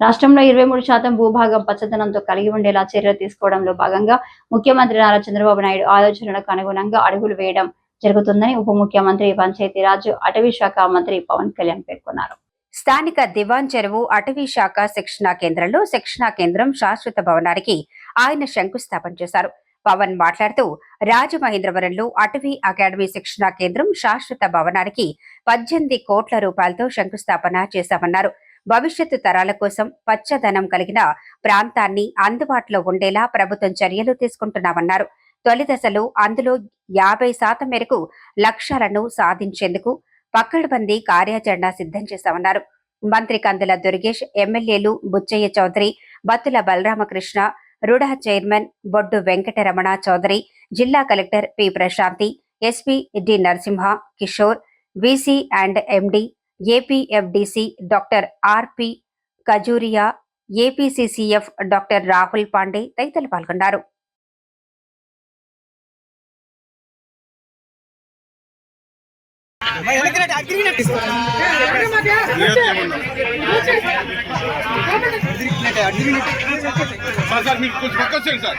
రాష్ట్రంలో ఇరవై మూడు శాతం భూభాగం పచ్చదనంతో కలిగి ఉండేలా చర్యలు తీసుకోవడంలో భాగంగా ముఖ్యమంత్రి నారా చంద్రబాబు నాయుడు ఆలోచనలకు అనుగుణంగా అడుగులు వేయడం జరుగుతుందని ఉప ముఖ్యమంత్రి పంచాయతీరాజ్ అటవీ శాఖ మంత్రి పవన్ కళ్యాణ్ పేర్కొన్నారు. స్థానిక దివాన్ చెరువు అటవీ శాఖ శిక్షణా కేంద్రంలో శిక్షణా కేంద్రం శాశ్వత భవనానికి ఆయన శంకుస్థాపన చేశారు. పవన్ మాట్లాడుతూ రాజమహేంద్రవరంలో అటవీ అకాడమీ శిక్షణా కేంద్రం శాశ్వత భవనానికి పద్దెనిమిది కోట్ల రూపాయలతో శంకుస్థాపన చేశామన్నారు. భవిష్యత్తు తరాల కోసం పచ్చదనం కలిగిన ప్రాంతాన్ని అందుబాటులో ఉండేలా ప్రభుత్వం చర్యలు తీసుకుంటున్నామన్నారు. తొలి దశలో అందులో యాభై శాతం మేరకు లక్ష్యాలను సాధించేందుకు పక్కడబందీ కార్యాచరణ సిద్ధం చేశామన్నారు. మంత్రి కందుల దుర్గేష్ ఎమ్మెల్యేలు బుచ్చయ్య చౌదరి బత్తుల బలరామకృష్ణ రుడా చైర్మన్ బొడ్డు వెంకటరమణ చౌదరి జిల్లా collector P Prashanti SP D Narasimha Kishore VC and MD APFDC doctor R P Kajuria APCCF doctor Rahul Pandey తదితరులు పాల్గొన్నారు. సార్ సార్ మీరు కొంచెం పక్క సార్.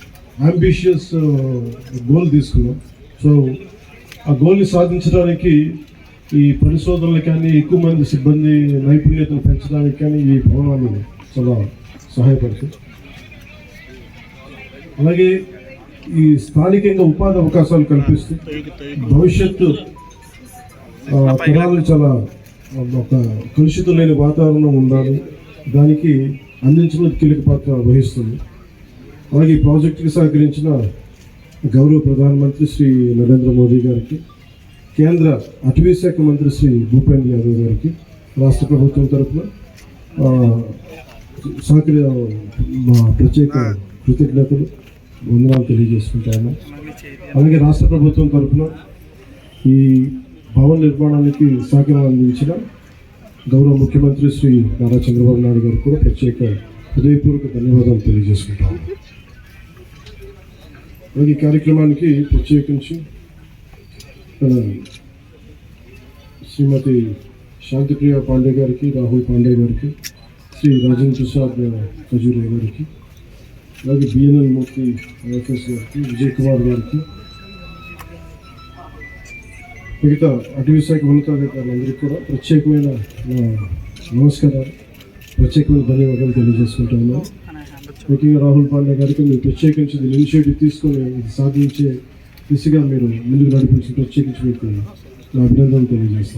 అంబిషియస్ గోల్ uh, తీసుకున్నాం. సో ఆ గోల్ని సాధించడానికి ఈ పరిశోధనలు కానీ ఎక్కువ మంది సిబ్బంది నైపుణ్యతను పెంచడానికి కానీ ఈ భవనాలు చాలా సహాయపడుతుంది అలాగే ఈ స్థానికంగా ఉపాధి అవకాశాలు కల్పిస్తూ భవిష్యత్తు తరాలు చాలా ఒక కలుషితం లేని వాతావరణం ఉండాలి. దానికి అందించడం కీలక పాత్ర వహిస్తుంది. అలాగే ఈ ప్రాజెక్టుకి సహకరించిన గౌరవ ప్రధానమంత్రి శ్రీ నరేంద్ర మోదీ గారికి కేంద్ర అటవీ శాఖ మంత్రి శ్రీ భూపేంద్ర యాదవ్ గారికి రాష్ట్ర ప్రభుత్వం తరఫున సహకరి మా ప్రత్యేక కృతజ్ఞతలు వందనాలు తెలియజేసుకుంటాను అలాగే రాష్ట్ర ప్రభుత్వం తరఫున ఈ భవన నిర్మాణానికి సహకారం అందించిన గౌరవ ముఖ్యమంత్రి శ్రీ నారా చంద్రబాబు నాయుడు గారికి కూడా ప్రత్యేక హృదయపూర్వక ధన్యవాదాలు తెలియజేసుకుంటాము. అలాగే ఈ కార్యక్రమానికి ప్రత్యేకించి శ్రీమతి శాంతిప్రియ పాండే గారికి రాహుల్ పాండే గారికి శ్రీ రాజేంద్ర ప్రసాద్ ఖజూరే గారికి అలాగే బిఎన్ఎల్ మూర్తి ఐఎఫ్ఎస్ గారికి విజయ్ కుమార్ గారికి మిగతా అటవీ శాఖ ఉన్నతాధికారులందరికీ కూడా ప్రత్యేకమైన నమస్కారాలు ప్రత్యేకమైన ధన్యవాదాలు తెలియజేసుకుంటున్నాను ముఖ్యంగా రాహుల్ పాండే గారికి మీరు ప్రత్యేకించి దీని ఇనిషియేటివ్ తీసుకొని ఇది సాధించే దిశగా మీరు ముందుకు నడిపించి ప్రత్యేకించి మీకు నా అభినందనలు తెలియజేస్తాను.